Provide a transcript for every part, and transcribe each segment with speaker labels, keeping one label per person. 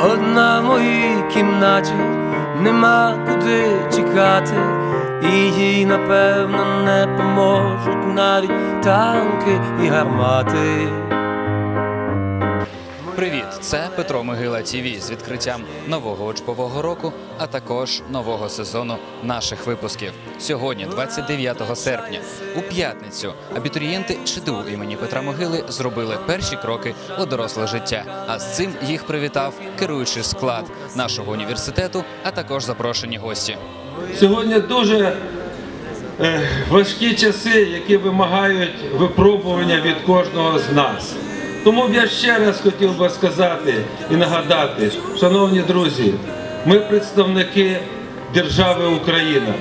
Speaker 1: одна в моїй кімнаті, нема куди тікати, і їй напевно не поможуть навіть танки і гармати.
Speaker 2: Привіт, це Петро Могила ТВ з відкриттям нового учбового року, а також нового сезону наших випусків. Сьогодні, 29 серпня, у п'ятницю, абітурієнти ЧДУ імені Петра Могили зробили перші кроки у доросле життя. А з цим їх привітав керуючий склад нашого університету, а також запрошені гості.
Speaker 3: Сьогодні дуже е, важкі часи, які вимагають випробування від кожного з нас. Тому б я ще раз хотів би сказати і нагадати, шановні друзі, ми представники держави Україна,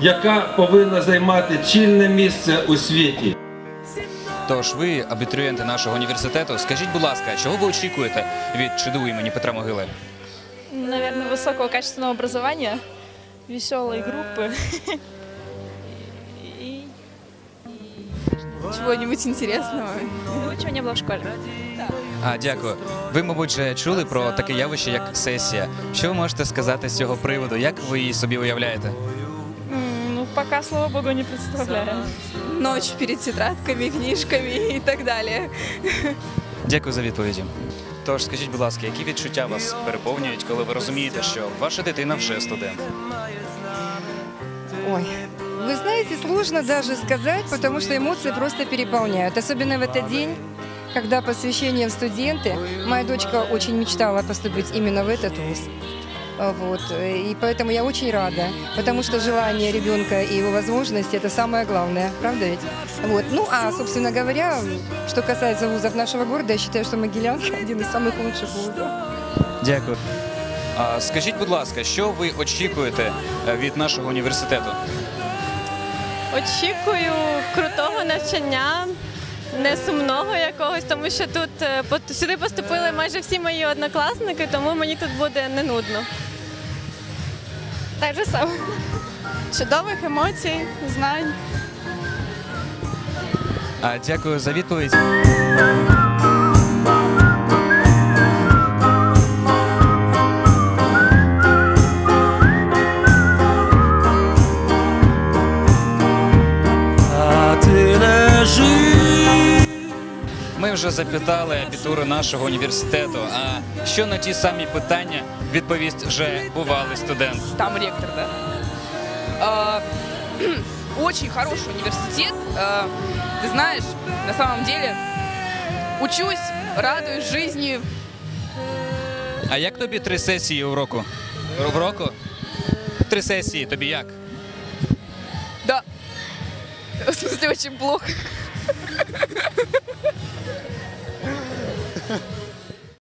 Speaker 3: яка повинна займати чільне місце у світі.
Speaker 2: Тож ви, абітурієнти нашого університету, скажіть, будь ласка, чого ви очікуєте від ЧДУ імені Петра Могили?
Speaker 4: Наверное, высокого качественного образования, веселой группы
Speaker 5: чего-нибудь интересного.
Speaker 4: ну, чего не было в школе.
Speaker 2: А, дякую. Ви, мабуть, вже чули про таке явище, як сесія. Що ви можете сказати з цього приводу? Як ви її собі уявляєте?
Speaker 4: Ну, пока, слава богу, не представляю.
Speaker 5: Ночь перед тетрадками, книжками и так далее.
Speaker 2: Дякую за відповіді. Тож скажіть, будь ласка, які відчуття вас переповнюють, коли ви розумієте, що ваша дитина вже студент?
Speaker 6: Ой, вы знаете, сложно даже сказать, потому что эмоции просто переполняют. Особенно в этот день, когда посвящение в студенты. Моя дочка очень мечтала поступить именно в этот вуз. А, Вот. И поэтому я очень рада, потому что желание ребенка и его возможности – это самое главное, правда ведь? Вот. Ну, а, собственно говоря, что касается вузов нашего города, я считаю, что Могилянка – один из самых лучших вузов.
Speaker 2: Дякую. А, скажіть, будь ласка, що ви очікуєте е, від нашого університету?
Speaker 7: Очікую крутого навчання, не сумного якогось, тому що тут е, сюди поступили майже всі мої однокласники, тому мені тут буде не нудно.
Speaker 4: Так же саме.
Speaker 5: Чудових емоцій, знань.
Speaker 2: А, дякую за відповідь. Ми вже запитали абітуру нашого університету. А що на ті самі питання відповість вже бувалий студент?
Speaker 8: там ректор, да. А, Очень хороший университет. А, Ты знаешь, на самом деле, учусь, радуюсь жизни.
Speaker 2: А як тобі три сесії у року? В року? Три сесії, тобі як?
Speaker 8: Да. В смысле, очень плохо. Ha ha ha.